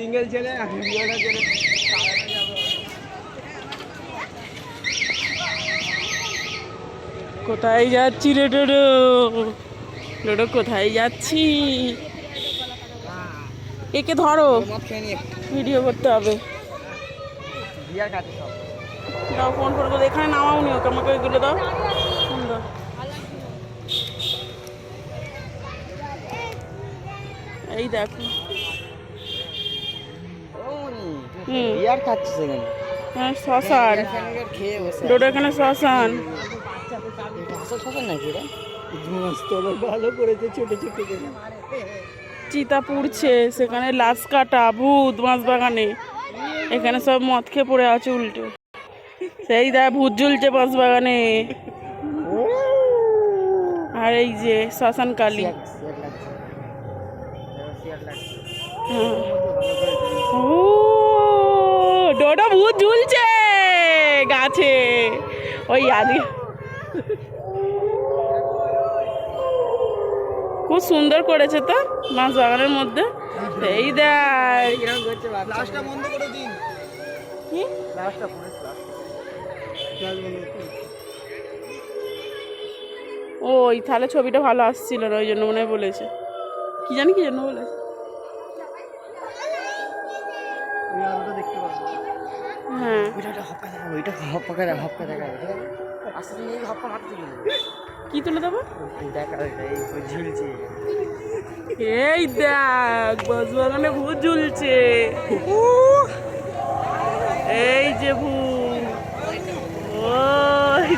Single ছেলে ভিডিওটা যাবে। কোথায় যাচ্ছি রে ডোডো? ডোডো, কোথায় যাচ্ছি? একে ধরো। ভিডিও করতে হবে। দাও ফোন ফোন করে এখানে নামাও নি ওকে, আমাকে ওইগুলো দাও। এই দেখো। বিয়ার খাচ্ছিস এখানে হ্যাঁ শ্মশান। এখানে শ্মশান। শশান নাকি রে ভালো করেছে ছোট ছোট করে চিতা পুড়ছে সেখানে লাশ কাটা ভূত বাঁশ বাগানে এখানে সব মদ খেয়ে পড়ে আছে উল্টো। সেই দেখ ভূত ঝুলছে বাঁশ বাগানে আর এই যে শ্মশান কালী। হ্যাঁ। ও ঝুলছে গাছে। ওই আদি খুব সুন্দর করেছে তো মাছ বাগানের মধ্যে। এই দেখ। ওই তাহলে ছবিটা ভালো আসছিল না ওই জন্য মনে হয় বলেছে। কি জানি কি জন্য বলেছে। দেখতে পাবো হ্যাঁ। ওইটা দেখাবো ওইটা দেখাবো ঠিক আছে? এই মারতে কি তুলে দেবো? দেখা এই ওই ঝিলছে। এই দেখ বাস বাগানে ভূত ঝুলছে। এই যে ভূত। ওই।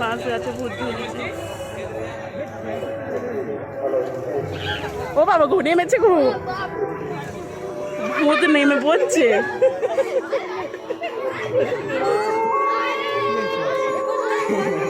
বাঁশ গাছে ভূত ঝুলছে। ও বাবা ঘু নেমেছে ঘু ভূত নেমে পড়ছে।